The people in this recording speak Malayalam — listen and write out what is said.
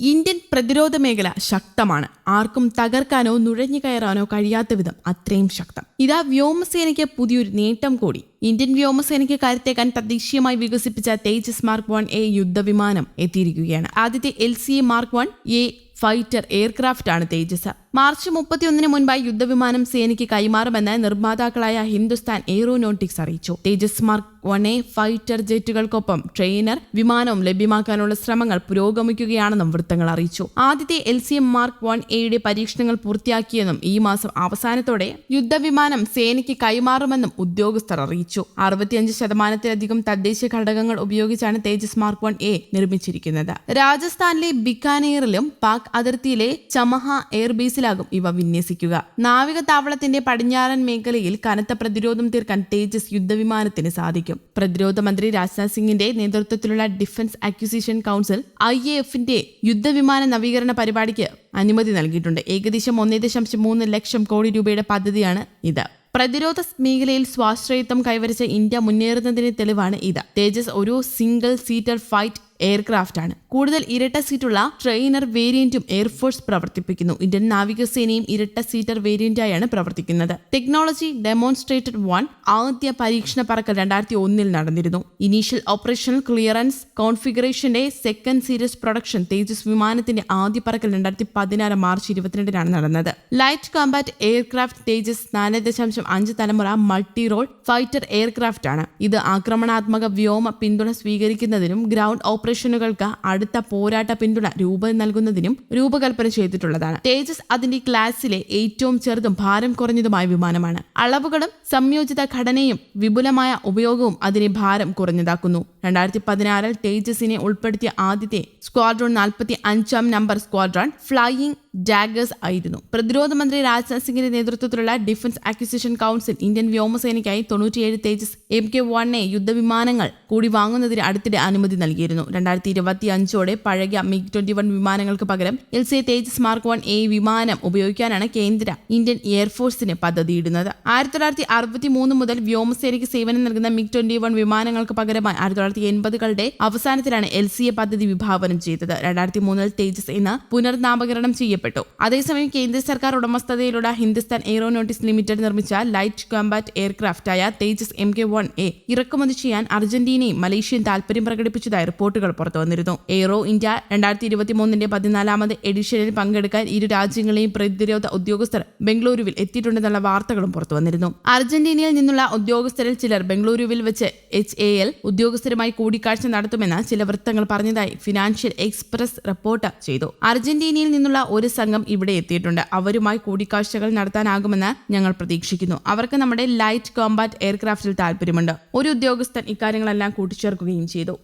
ഇന്ത്യൻ പ്രതിരോധ മേഖല ശക്തമാണ്. ആർക്കും തകർക്കാനോ നുഴഞ്ഞു കയറാനോ കഴിയാത്ത വിധം അത്രയും ശക്തം. ഇതാ വ്യോമസേനയ്ക്ക് പുതിയൊരു നേട്ടം കൂടി. ഇന്ത്യൻ വ്യോമസേനയ്ക്ക് കരുത്തേക്കാൻ തദ്ദേശീയമായി വികസിപ്പിച്ച തേജസ് മാർക്ക് വൺ എ യുദ്ധവിമാനം എത്തിയിരിക്കുകയാണ്. ആദ്യത്തെ L C A Mark one A fighter aircraft ആണ് തേജസ്. മാർച്ച് മുപ്പത്തിയൊന്നിന് മുൻപായി യുദ്ധവിമാനം സേനയ്ക്ക് കൈമാറുമെന്ന് നിർമ്മാതാക്കളായ ഹിന്ദുസ്ഥാൻ എയ്റോനോട്ടിക്സ് അറിയിച്ചു. Tejas Mark one A fighter ജെറ്റുകൾക്കൊപ്പം trainer വിമാനവും ലഭ്യമാക്കാനുള്ള ശ്രമങ്ങൾ പുരോഗമിക്കുകയാണെന്നും വൃത്തങ്ങൾ അറിയിച്ചു. ആദ്യത്തെ L C M Mark one എയുടെ പരീക്ഷണങ്ങൾ പൂർത്തിയാക്കിയെന്നും ഈ മാസം അവസാനത്തോടെ യുദ്ധവിമാനം സേനയ്ക്ക് കൈമാറുമെന്നും ഉദ്യോഗസ്ഥർ അറിയിച്ചു. അറുപത്തിയഞ്ച് ശതമാനത്തിലധികം തദ്ദേശ ഘടകങ്ങൾ ഉപയോഗിച്ചാണ് തേജസ് മാർക്ക് വൺ എ നിർമ്മിച്ചിരിക്കുന്നത്. രാജസ്ഥാനിലെ ബിക്കാനേറിലും പാക് അതിർത്തിയിലെ ചമഹ എയർബേസിലാകും ഇവ വിന്യസിക്കുക. നാവിക താവളത്തിന്റെ പടിഞ്ഞാറൻ മേഖലയിൽ കനത്ത പ്രതിരോധം തീർക്കാൻ തേജസ് യുദ്ധവിമാനത്തിന് സാധിക്കും. പ്രതിരോധ മന്ത്രി രാജ്നാഥ് സിംഗിന്റെ നേതൃത്വത്തിലുള്ള defence acquisition council I A എഫിന്റെ യുദ്ധവിമാന നവീകരണ പരിപാടിക്ക് അനുമതി നൽകിയിട്ടുണ്ട്. ഏകദേശം ഒന്നേ ദശാംശം മൂന്ന് ലക്ഷം കോടി രൂപയുടെ പദ്ധതിയാണ് ഇത്. പ്രതിരോധ മേഖലയിൽ സ്വാശ്രയത്വം കൈവരിച്ച ഇന്ത്യ മുന്നേറുന്നതിന് തെളിവാണ് ഇത്. തേജസ് ഒരു സിംഗിൾ സീറ്റർ ഫൈറ്റ് എയർക്രാഫ്റ്റ് ആണ്. കൂടുതൽ ഇരട്ട സീറ്റുള്ള ട്രെയിനർ വേരിയന്റും എയർഫോഴ്സ് പ്രവർത്തിപ്പിക്കുന്നു. ഇന്ത്യൻ നാവികസേനയും ഇരട്ട സീറ്റർ വേരിയന്റായാണ് പ്രവർത്തിക്കുന്നത്. ടെക്നോളജി ഡെമോൺസ്ട്രേറ്റഡ് വൺ ആദ്യ പരീക്ഷണ പറക്കൽ രണ്ടായിരത്തി ഒന്നിൽ നടന്നിരുന്നു. ഇനീഷ്യൽ ഓപ്പറേഷണൽ ക്ലിയറൻസ് കോൺഫിഗറേഷന്റെ സെക്കൻഡ് സീരീസ് പ്രൊഡക്ഷൻ തേജസ് വിമാനത്തിന്റെ ആദ്യ പറക്കൽ രണ്ടായിരത്തി പതിനാറ് മാർച്ച് ഇരുപത്തിരണ്ടിനാണ് നടന്നത്. ലൈറ്റ് കോമ്പാറ്റ് എയർക്രാഫ്റ്റ് തേജസ് നാല് ദശാംശം അഞ്ച് തലമുറ മൾട്ടി റോൾ ഫൈറ്റർ എയർക്രാഫ്റ്റ് ആണ്. ഇത് ആക്രമണാത്മക വ്യോമ പിന്തുണ സ്വീകരിക്കുന്നതിനും ഗ്രൗണ്ട് ഓപ്പറേഷനുകൾക്ക് അടുത്ത പോരാട്ട പിന്തുണ രൂപം നൽകുന്നതിനും രൂപകൽപ്പന ചെയ്തിട്ടുള്ളതാണ്. തേജസ് അതിന്റെ ക്ലാസിലെ ഏറ്റവും ചെറുതും ഭാരം കുറഞ്ഞതുമായ വിമാനമാണ്. അളവുകളും സംയോജിത ഘടനയും വിപുലമായ ഉപയോഗവും അതിനെ ഭാരം കുറഞ്ഞതാക്കുന്നു. രണ്ടായിരത്തി പതിനാറിൽ തേജസിനെ ഉൾപ്പെടുത്തിയ ആദ്യത്തെ സ്ക്വാഡ്രോൺ നാൽപ്പത്തി അഞ്ചാം നമ്പർ സ്ക്വാഡ്രോൺ ഫ്ലൈയിങ് ജാഗേഴ്സ് ആയിരുന്നു. പ്രതിരോധ മന്ത്രി രാജ്നാഥ് സിംഗിന്റെ നേതൃത്വത്തിലുള്ള ഡിഫൻസ് അക്വിസിഷൻ കൗൺസിൽ ഇന്ത്യൻ വ്യോമസേനയ്ക്കായി തൊണ്ണൂറ്റിയേഴ് Tejas M K one A യുദ്ധവിമാനങ്ങൾ കൂടി വാങ്ങുന്നതിന് അടുത്തിടെ അനുമതി നൽകിയിരുന്നു. രണ്ടായിരത്തി ഇരുപത്തി അഞ്ചോടെ പഴകിയ മിഗ് ട്വന്റി വൺ വിമാനങ്ങൾക്ക് പകരം L C Tejas Mark one A വിമാനം ഉപയോഗിക്കാനാണ് കേന്ദ്ര ഇന്ത്യൻ എയർഫോഴ്സിന് പദ്ധതിയിടുന്നത്. ആയിരത്തി തൊള്ളായിരത്തി അറുപത്തി മൂന്ന് മുതൽ വ്യോമസേനയ്ക്ക് സേവനം നൽകുന്ന മിഗ് ട്വന്റി വൺ വിമാനങ്ങൾക്ക് പകരമായി ആയിരത്തി തൊള്ളായിരത്തി എൺപതുകളുടെ അവസാനത്തിലാണ് എൽ സി എ പദ്ധതി വിഭാവനം ചെയ്തത്. രണ്ടായിരത്തി മൂന്നിൽ തേജസ് എന്ന് പുനർനാമകരണം ചെയ്യപ്പെട്ടു. അതേസമയം കേന്ദ്ര സർക്കാർ ഉടമസ്ഥതയിലുള്ള ഹിന്ദുസ്ഥാൻ എയ്റോനോട്ടിക്സ് ലിമിറ്റഡ് നിർമ്മിച്ച ലൈറ്റ് കോമ്പാറ്റ് ആയ Tejas M K one A ഇറക്കുമതി ചെയ്യാൻ അർജന്റീനയും മലേഷ്യയും താൽപര്യം പ്രകടിപ്പിച്ചതായി റിപ്പോർട്ടുകൾ പുറത്തുവന്നിരുന്നു എയ്റോ ഇന്ത്യ രണ്ടായിരത്തി ഇരുപത്തി മൂന്നിന്റെ പതിനാലാമത് എഡിഷനിൽ പങ്കെടുക്കാൻ ഇരു രാജ്യങ്ങളെയും പ്രതിരോധ ഉദ്യോഗസ്ഥർ ബംഗളൂരുവിൽ എത്തിയിട്ടുണ്ടെന്നുള്ള വാർത്തകളും പുറത്തുവന്നിരുന്നു അർജന്റീനയിൽ നിന്നുള്ള ഉദ്യോഗസ്ഥരിൽ ചിലർ ബംഗളൂരുവിൽ വെച്ച് എച്ച് എ എൽ ഉദ്യോഗസ്ഥരുമായി കൂടിക്കാഴ്ച നടത്തുമെന്ന് ചില വൃത്തങ്ങൾ പറഞ്ഞതായി ഫിനാൻഷ്യൽ എക്സ്പ്രസ് റിപ്പോർട്ട് ചെയ്തു. അർജന്റീനയിൽ നിന്നുള്ള ഒരു സംഘം ഇവിടെ എത്തിയിട്ടുണ്ട്. അവരുമായി കൂടിക്കാഴ്ചകൾ നടത്താനാകുമെന്ന് ഞങ്ങൾ പ്രതീക്ഷിക്കുന്നു. അവർക്ക് നമ്മുടെ ലൈറ്റ് കോമ്പാറ്റ് എയർക്രാഫ്റ്റിൽ താല്പര്യമുണ്ട് ഒരു ഉദ്യോഗസ്ഥൻ ഇക്കാര്യങ്ങളെല്ലാം കൂട്ടിച്ചേർക്കുകയും ചെയ്തു.